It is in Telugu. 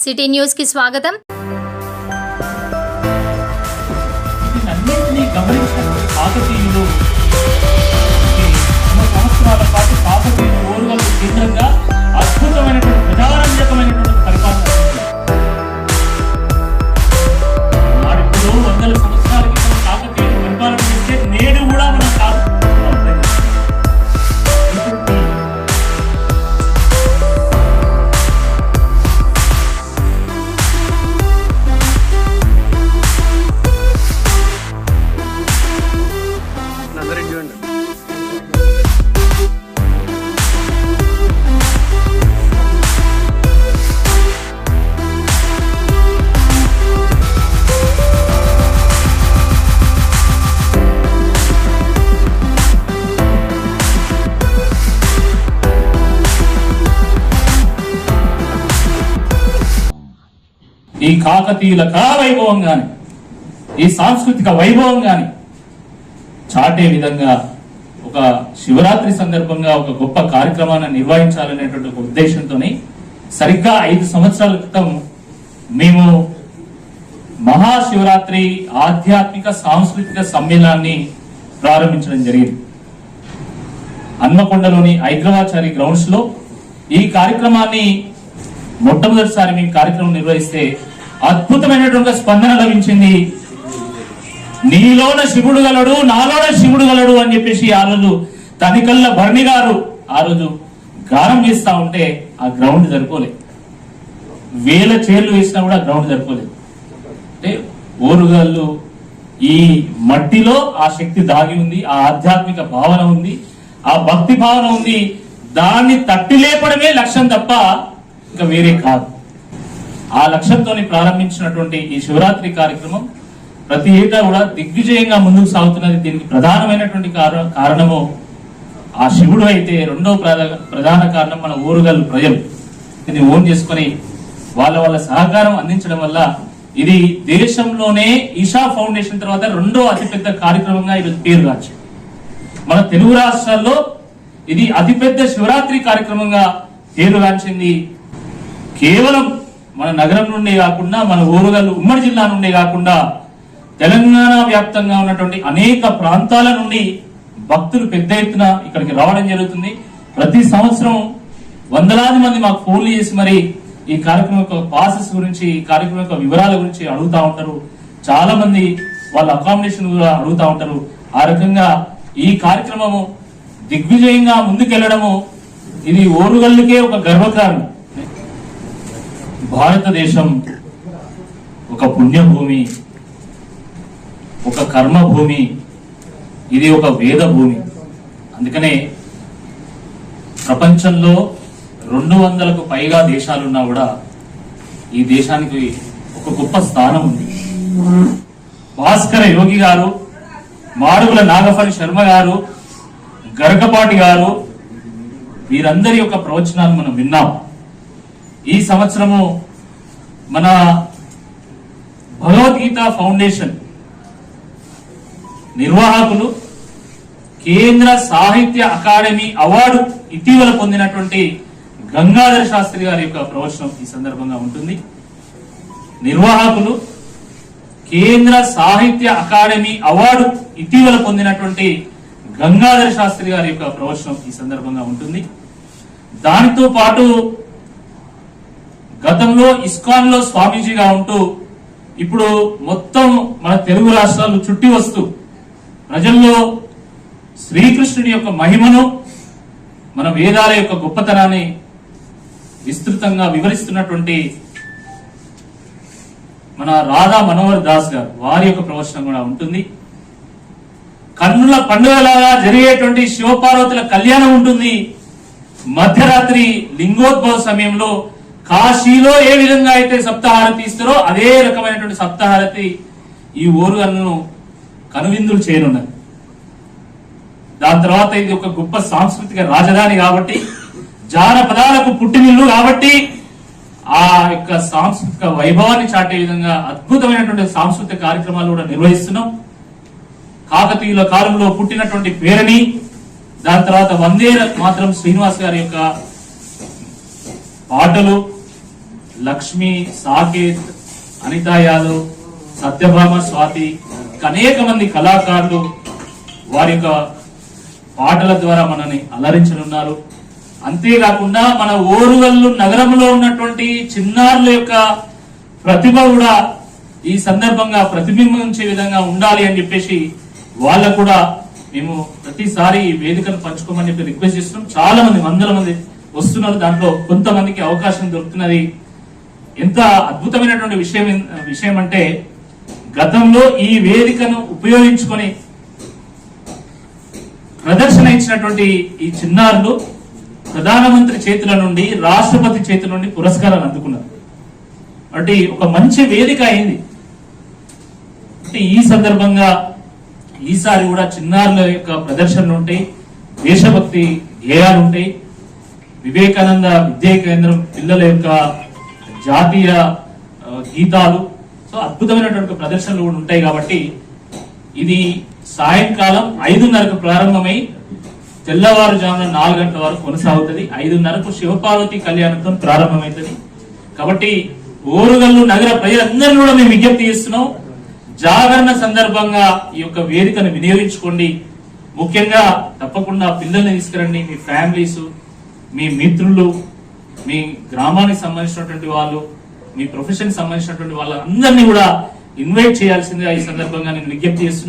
సిటీ న్యూస్కి స్వాగతం అద్భుతమైనటువంటి ప్రజారంజకమైనటువంటి ఈ కాకతీయుల కళా వైభవం గాని ఈ సాంస్కృతిక వైభవం గాని చాటే విధంగా ఒక శివరాత్రి సందర్భంగా ఒక గొప్ప కార్యక్రమాన్ని నిర్వహించాలనేటువంటి ఒక ఉద్దేశంతో సరిగ్గా ఐదు సంవత్సరాల క్రితం మేము మహాశివరాత్రి ఆధ్యాత్మిక సాంస్కృతిక సమ్మేళనాన్ని ప్రారంభించడం జరిగింది. హన్మకొండలోని ఐగ్రవాచారి గ్రౌండ్స్లో ఈ కార్యక్రమాన్ని మొట్టమొదటిసారి మేము కార్యక్రమం నిర్వహిస్తే అద్భుతమైనటువంటి స్పందన లభించింది. నీలోన శివుడు గలడు నాలోన శివుడు గలడు అని చెప్పేసి ఆ రోజు తనికల్ల భరణి గారు ఆ రోజు గానం వేస్తా ఉంటే ఆ గ్రౌండ్ జరుపుకోలేదు వేల చైర్లు వేసినా కూడా గ్రౌండ్ జరుపుకోలేదు అంటే ఓరుగల్లు ఈ మట్టిలో ఆ శక్తి దాగి ఉంది ఆ ఆధ్యాత్మిక భావన ఉంది ఆ భక్తి భావన ఉంది. దాన్ని తట్టి లేపడమే లక్ష్యం తప్ప ఇంకా వేరే కాదు. ఆ లక్ష్యంతో ప్రారంభించినటువంటి ఈ శివరాత్రి కార్యక్రమం ప్రతి ఏటా కూడా దిగ్విజయంగా ముందుకు సాగుతున్నది. దీనికి ప్రధానమైనటువంటి కారణము ఆ శివుడు అయితే రెండో ప్రధాన కారణం మన ఊరుగల్లు ప్రజలు. దీన్ని ఓన్ చేసుకొని వాళ్ళ వాళ్ళ సహకారం అందించడం వల్ల ఇది దేశంలోనే ఈషా ఫౌండేషన్ తర్వాత రెండో అతిపెద్ద కార్యక్రమంగా ఈరోజు పేరు రాచ్చు మన తెలుగు రాష్ట్రాల్లో ఇది అతిపెద్ద శివరాత్రి కార్యక్రమంగా పేరు రాచింది కేవలం మన నగరం నుండే కాకుండా మన ఊరుగల్లు ఉమ్మడి జిల్లా నుండే కాకుండా తెలంగాణ వ్యాప్తంగా ఉన్నటువంటి అనేక ప్రాంతాల నుండి భక్తులు పెద్ద ఎత్తున ఇక్కడికి రావడం జరుగుతుంది. ప్రతి సంవత్సరం వందలాది మంది మాకు ఫోన్లు చేసి మరి ఈ కార్యక్రమం యొక్క ప్రాసెస్ గురించి ఈ కార్యక్రమం యొక్క వివరాల గురించి అడుగుతా ఉంటారు. చాలా మంది వాళ్ళ అకామిడేషన్ కూడా అడుగుతా ఉంటారు. ఆ రకంగా ఈ కార్యక్రమము దిగ్విజయంగా ముందుకెళ్ళడము ఇది ఓరుగల్లుకే ఒక గర్వకారణం. భారతదేశం ఒక పుణ్యభూమి ఒక కర్మభూమి ఇది ఒక వేద భూమి అందుకనే ప్రపంచంలో రెండు వందలకు పైగా దేశాలున్నా కూడా ఈ దేశానికి ఒక గొప్ప స్థానం ఉంది. భాస్కర యోగి గారు మాడుగుల నాగఫలి శర్మ గారు గరకపాటి గారు వీరందరి యొక్క ప్రవచనాలు మనం విన్నాం. ఈ సంవత్సరము మన భగవద్గీత ఫౌండేషన్ నిర్వాహకులు కేంద్ర సాహిత్య అకాడమీ అవార్డు ఇటీవల పొందినటువంటి గంగాధర శాస్త్రి గారి యొక్క ప్రవచనం ఈ సందర్భంగా ఉంటుంది. నిర్వాహకులు కేంద్ర సాహిత్య అకాడమీ అవార్డు ఇటీవల పొందినటువంటి గంగాధర శాస్త్రి గారి యొక్క ప్రవచనం ఈ సందర్భంగా ఉంటుంది. దానితో పాటు గతంలో ఇస్కాన్లో స్వామీజీగా ఉంటూ ఇప్పుడు మొత్తం మన తెలుగు రాష్ట్రాలు చుట్టి వస్తూ ప్రజల్లో శ్రీకృష్ణుడి యొక్క మహిమను మన వేదాల యొక్క గొప్పతనాన్ని విస్తృతంగా వివరిస్తున్నటువంటి మన రాధా మనోహర్ దాస్ గారు వారి యొక్క ప్రవచనం కూడా ఉంటుంది. కన్నుల పండుగలాగా జరిగేటువంటి శివపార్వతుల కళ్యాణం ఉంటుంది. మధ్యరాత్రి లింగోద్భవ సమయంలో కాశీలో ఏ విధంగా అయితే సప్తహారతి ఇస్తారో అదే రకమైనటువంటి సప్తహారతి ఈ ఓరుగన్ను కనువిందులు చేయనున్నది దాని తర్వాత ఇది ఒక గొప్ప సాంస్కృతిక రాజధాని కాబట్టి జానపదాలకు పుట్టినిల్లు కాబట్టి ఆ యొక్క సాంస్కృతిక వైభవాన్ని చాటే విధంగా అద్భుతమైనటువంటి సాంస్కృతిక కార్యక్రమాలు కూడా నిర్వహిస్తున్నాం. కాకతీయుల కాలంలో పుట్టినటువంటి పేరని దాని తర్వాత వందే మాత్రం శ్రీనివాస్ గారి యొక్క పాటలు లక్ష్మి సాకేత్ అనితా యాదవ్ సత్యభామ స్వాతి అనేక మంది కళాకారులు వారి యొక్క పాటల ద్వారా మనని అలరించనున్నారు. అంతేకాకుండా మన ఓరుగల్లు నగరంలో ఉన్నటువంటి చిన్నారుల యొక్క ప్రతిభ కూడా ఈ సందర్భంగా ప్రతిబింబించే విధంగా ఉండాలి అని చెప్పేసి వాళ్ళకు కూడా మేము ప్రతిసారి ఈ వేదికను పంచుకోమని చెప్పి రిక్వెస్ట్ చేస్తున్నాం. చాలా మంది వందల మంది వస్తున్నారు. దాంట్లో కొంతమందికి అవకాశం దొరుకుతున్నది. ఎంత అద్భుతమైనటువంటి విషయం విషయం అంటే గతంలో ఈ వేదికను ఉపయోగించుకొని ప్రదర్శన ఇచ్చినటువంటి ఈ చిన్నారులు ప్రధానమంత్రి చేతుల నుండి రాష్ట్రపతి చేతుల నుండి పురస్కారాలు అందుకున్నారు. అంటే ఒక మంచి వేదిక అయింది. అంటే ఈ సందర్భంగా ఈసారి కూడా చిన్నారుల యొక్క ప్రదర్శనలు ఉంటాయి దేశభక్తి గేయాలు ఉంటాయి. వివేకానంద విద్యా కేంద్రం పిల్లల యొక్క జాతీయ గీతాలు. సో అద్భుతమైనటువంటి ప్రదర్శనలు కూడా ఉంటాయి కాబట్టి ఇది సాయంకాలం ఐదున్నరకు ప్రారంభమై తెల్లవారుజామున నాలుగు గంటల వరకు కొనసాగుతుంది. ఐదున్నరకు శివపార్వతి కళ్యాణంతో ప్రారంభమవుతుంది. కాబట్టి ఓరుగల్లు నగర ప్రజలందరూ కూడా మేము విజ్ఞప్తి చేస్తున్నాం. జాగరణ సందర్భంగా ఈ యొక్క వేదికను వినియోగించుకోండి. ముఖ్యంగా తప్పకుండా పిల్లల్ని తీసుకురండి. మీ ఫ్యామిలీస్ మీ మిత్రులు మీ గ్రామానికి సంబంధించినటువంటి వాళ్ళు మీ ప్రొఫెషన్ సంబంధించినటువంటి వాళ్ళందరినీ కూడా ఇన్వైట్ చేయాల్సిందిగా ఈ సందర్భంగా నేను విజ్ఞప్తి చేస్తున్నాను